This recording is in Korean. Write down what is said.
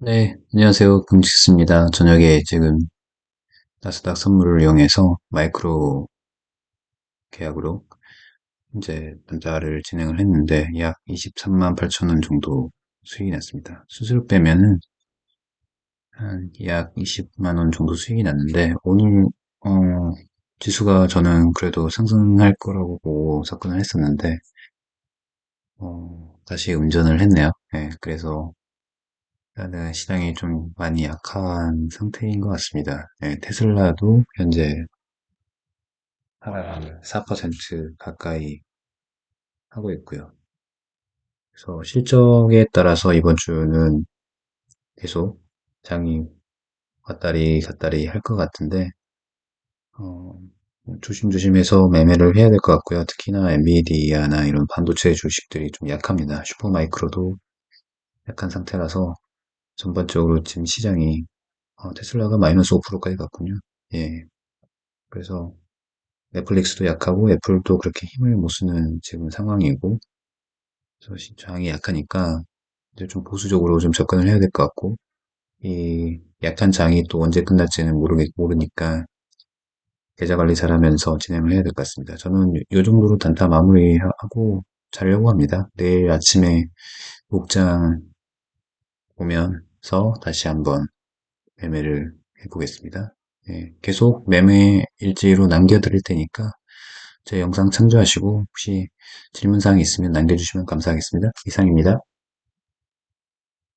네, 안녕하세요. 금식스입니다. 저녁에 지금 나스닥 선물을 이용해서 마이크로 계약으로 이제 단자를 진행을 했는데 약 23만 8천 원 정도 수익이 났습니다. 수수료 빼면은 한 약 20만 원 정도 수익이 났는데 오늘 어, 지수가 저는 그래도 상승할 거라고 보고 접근을 했었는데 어, 다시 운전을 했네요. 네, 그래서 일단은 시장이 좀 많이 약한 상태인 것 같습니다. 네, 테슬라도 현재 하락을 4% 가까이 하고 있고요. 그래서 실적에 따라서 이번 주는 계속 장이 왔다리 갔다리 할 것 같은데 어, 조심조심해서 매매를 해야 될 것 같고요. 특히나 엔비디아나 이런 반도체 주식들이 좀 약합니다. 슈퍼마이크로도 약한 상태라서 전반적으로 지금 시장이 어, 테슬라가 마이너스 5%까지 갔군요. 예. 그래서 넷플릭스도 약하고 애플도 그렇게 힘을 못 쓰는 지금 상황이고 그래서 시장이 약하니까 이제 좀 보수적으로 좀 접근을 해야 될 것 같고 이 약한 장이 또 언제 끝날지는 모르, 모르니까 계좌 관리 잘하면서 진행을 해야 될 것 같습니다. 저는 요 정도로 단타 마무리하고 자려고 합니다. 내일 아침에 목장 오면 서 다시 한번 매매를 해보겠습니다. 예, 계속 매매 일지로 남겨드릴 테니까 제 영상 참조하시고 혹시 질문사항이 있으면 남겨주시면 감사하겠습니다. 이상입니다.